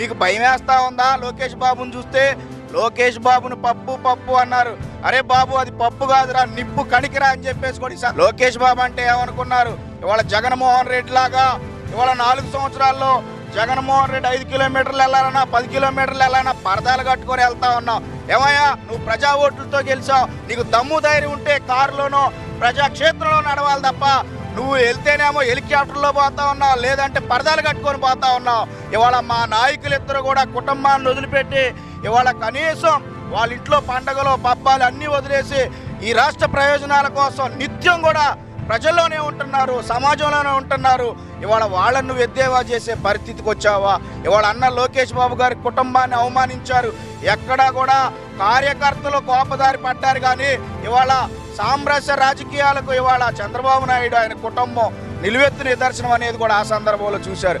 మీకు భయం వేస్తా ఉందా? లోకేష్ బాబుని చూస్తే? లోకేష్ బాబును పప్పు పప్పు అన్నారు. అరే బాబు అది పప్పు కాదురా నిప్పు కణికిరా అని చెప్పేసి కూడా లోకేష్ బాబు అంటే ఏమనుకున్నారు? ఇవాళ జగన్మోహన్ రెడ్డి లాగా ఇవాళ నాలుగు సంవత్సరాల్లో జగన్మోహన్ రెడ్డి ఐదు కిలోమీటర్లు వెళ్ళాలన్నా పది కిలోమీటర్లు వెళ్ళాలన్నా పరదాలు కట్టుకొని వెళ్తా ఉన్నావు. ఏమయ్యా నువ్వు ప్రజా ఓట్లతో గెలిచావు. నీకు దమ్ము ధైర్యం ఉంటే కారులోనో ప్రజాక్షేత్రంలో నడవాలి తప్ప నువ్వు వెళ్తేనేమో హెలికాప్టర్లో పోతా ఉన్నావు లేదంటే పరదాలు కట్టుకొని పోతా ఉన్నావు. ఇవాళ మా నాయకులు ఇద్దరు కూడా కుటుంబాన్ని వదిలిపెట్టి ఇవాళ కనీసం వాళ్ళ ఇంట్లో పండగలు పబ్బాలు అన్నీ వదిలేసి ఈ రాష్ట్ర ప్రయోజనాల కోసం నిత్యం కూడా ప్రజల్లోనే ఉంటున్నారు సమాజంలోనే ఉంటున్నారు. ఇవాళ వాళ్ళను నువ్వు ఎద్దేవా చేసే పరిస్థితికి వచ్చావా? ఇవాళ అన్న లోకేష్ బాబు గారి కుటుంబాన్ని అవమానించారు. ఎక్కడా కూడా కార్యకర్తలు కోపదారి పడ్డారు కానీ ఇవాళ సామ్రాజ్య రాజకీయాలకు ఇవాళ చంద్రబాబు నాయుడు ఆయన కుటుంబం నిలువెత్తు నిదర్శనం అనేది కూడా ఆ సందర్భంలో చూశారు.